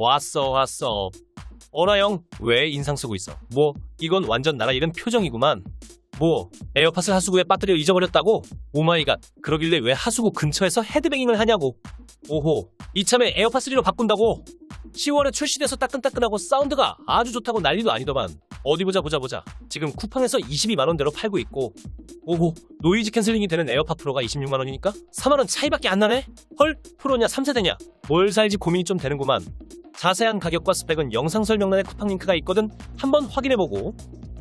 왔어 왔어. 어라 형왜 인상 쓰고 있어? 뭐 이건 완전 나라 잃은 표정이구만. 뭐 에어팟을 하수구에 빠뜨려 잊어버렸다고? 오마이갓 그러길래 왜 하수구 근처에서 헤드뱅잉을 하냐고? 오호 이참에 에어팟 3로 바꾼다고? 10월에 출시돼서 따끈따끈하고 사운드가 아주 좋다고 난리도 아니더만. 어디 보자 보자 보자. 지금 쿠팡에서 22만원대로 팔고 있고. 오호 노이즈 캔슬링이 되는 에어팟 프로가 26만원이니까? 4만원 차이밖에 안 나네? 헐 프로냐 3세대냐? 뭘 살지 고민이 좀 되는구만 자세한 가격과 스펙은 영상 설명란에 쿠팡 링크가 있거든 한번 확인해보고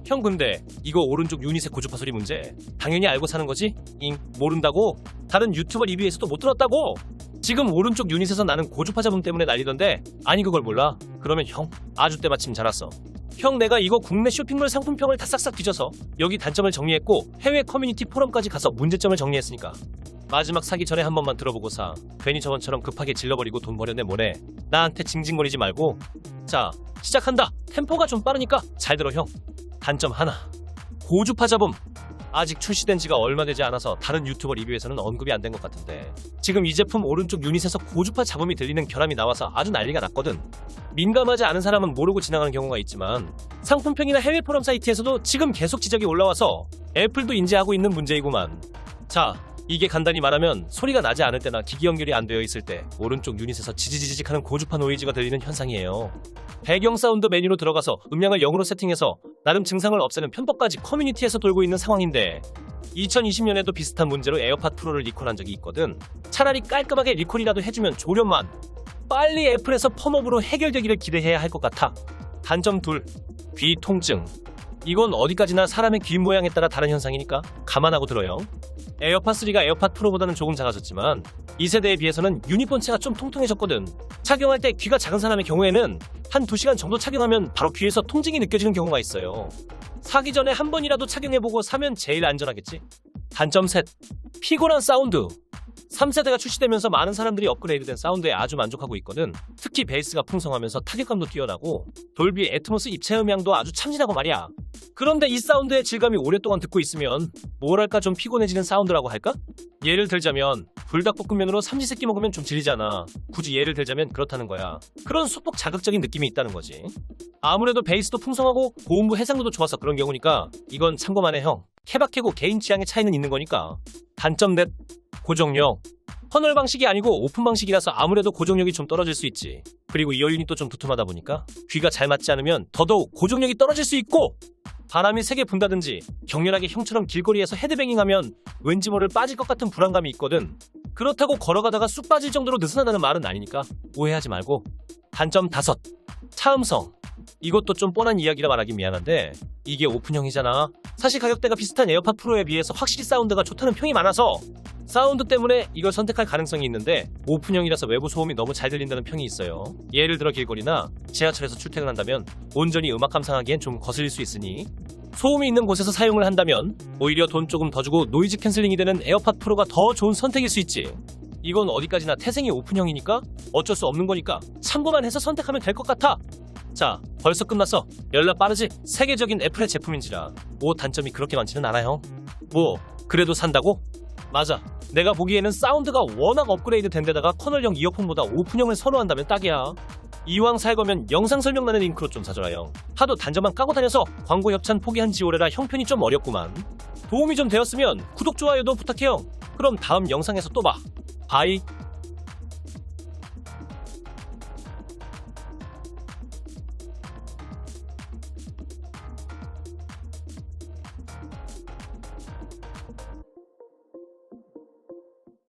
형 근데 이거 오른쪽 유닛의 고주파 소리 문제 당연히 알고 사는 거지? 잉 모른다고? 다른 유튜버 리뷰에서도 못 들었다고? 지금 오른쪽 유닛에서 나는 고주파 잡음 때문에 난리던데 아니 그걸 몰라? 그러면 형 아주 때마침 잘 왔어 형 내가 이거 국내 쇼핑몰 상품평을 다 싹싹 뒤져서 여기 단점을 정리했고 해외 커뮤니티 포럼까지 가서 문제점을 정리했으니까 마지막 사기 전에 한 번만 들어보고 사 괜히 저번처럼 급하게 질러버리고 돈 버렸네 뭐래 나한테 징징거리지 말고. 자 시작한다! 템포가 좀 빠르니까 잘 들어 형. 단점 하나. 고주파 잡음. 아직 출시된 지가 얼마 되지 않아서 다른 유튜버 리뷰에서는 언급이 안 된 것 같은데. 지금 이 제품 오른쪽 유닛에서 고주파 잡음이 들리는 결함이 나와서 아주 난리가 났거든. 민감하지 않은 사람은 모르고 지나가는 경우가 있지만 상품평이나 해외 포럼 사이트에서도 지금 계속 지적이 올라와서 애플도 인지하고 있는 문제이구만. 자 이게 간단히 말하면 소리가 나지 않을 때나 기기 연결이 안 되어 있을 때 오른쪽 유닛에서 지지지직하는 고주파 노이즈가 들리는 현상이에요. 배경 사운드 메뉴로 들어가서 음량을 0으로 세팅해서 나름 증상을 없애는 편법까지 커뮤니티에서 돌고 있는 상황인데 2020년에도 비슷한 문제로 에어팟 프로를 리콜한 적이 있거든. 차라리 깔끔하게 리콜이라도 해주면 조련만 빨리 애플에서 펌업으로 해결되기를 기대해야 할 것 같아. 단점 둘, 귀 통증. 이건 어디까지나 사람의 귀 모양에 따라 다른 현상이니까 감안하고 들어요. 에어팟 3가 에어팟 프로보다는 조금 작아졌지만 2세대에 비해서는 유닛 본체가 좀 통통해졌거든. 착용할 때 귀가 작은 사람의 경우에는 한 2시간 정도 착용하면 바로 귀에서 통증이 느껴지는 경우가 있어요. 사기 전에 한 번이라도 착용해보고 사면 제일 안전하겠지. 단점 셋. 피곤한 사운드. 3세대가 출시되면서 많은 사람들이 업그레이드된 사운드에 아주 만족하고 있거든. 특히 베이스가 풍성하면서 타격감도 뛰어나고 돌비 애트모스 입체 음향도 아주 참신하고 말이야. 그런데 이 사운드의 질감이 오랫동안 듣고 있으면 뭐랄까 좀 피곤해지는 사운드라고 할까? 예를 들자면 불닭볶음면으로 삼시세끼 먹으면 좀 질리잖아. 굳이 예를 들자면 그렇다는 거야. 그런 수폭 자극적인 느낌이 있다는 거지. 아무래도 베이스도 풍성하고 고음부 해상도도 좋아서 그런 경우니까 이건 참고만 해 형. 케바케고 개인 취향의 차이는 있는 거니까. 단점 넷 고정력. 터널 방식이 아니고 오픈 방식이라서 아무래도 고정력이 좀 떨어질 수 있지. 그리고 이어 유닛도 좀 두툼하다 보니까 귀가 잘 맞지 않으면 더더욱 고정력이 떨어질 수 있고 바람이 세게 분다든지 격렬하게 형처럼 길거리에서 헤드뱅잉하면 왠지 모를 빠질 것 같은 불안감이 있거든. 그렇다고 걸어가다가 쑥 빠질 정도로 느슨하다는 말은 아니니까 오해하지 말고. 단점 다섯. 차음성. 이것도 좀 뻔한 이야기라 말하기 미안한데 이게 오픈형이잖아. 사실 가격대가 비슷한 에어팟 프로에 비해서 확실히 사운드가 좋다는 평이 많아서 사운드 때문에 이걸 선택할 가능성이 있는데 오픈형이라서 외부 소음이 너무 잘 들린다는 평이 있어요. 예를 들어 길거리나 지하철에서 출퇴근한다면 온전히 음악 감상하기엔 좀 거슬릴 수 있으니 소음이 있는 곳에서 사용을 한다면 오히려 돈 조금 더 주고 노이즈 캔슬링이 되는 에어팟 프로가 더 좋은 선택일 수 있지. 이건 어디까지나 태생이 오픈형이니까 어쩔 수 없는 거니까 참고만 해서 선택하면 될 것 같아. 자, 벌써 끝났어. 연락 빠르지? 세계적인 애플의 제품인지라. 뭐 단점이 그렇게 많지는 않아요. 뭐, 그래도 산다고? 맞아. 내가 보기에는 사운드가 워낙 업그레이드 된 데다가 커널형 이어폰보다 오픈형을 선호한다면 딱이야. 이왕 살 거면 영상 설명란의 링크로 좀 사줘라 형. 하도 단점만 까고 다녀서 광고 협찬 포기한 지 오래라 형편이 좀 어렵구만. 도움이 좀 되었으면 구독, 좋아요도 부탁해 형. 그럼 다음 영상에서 또 봐. 바이.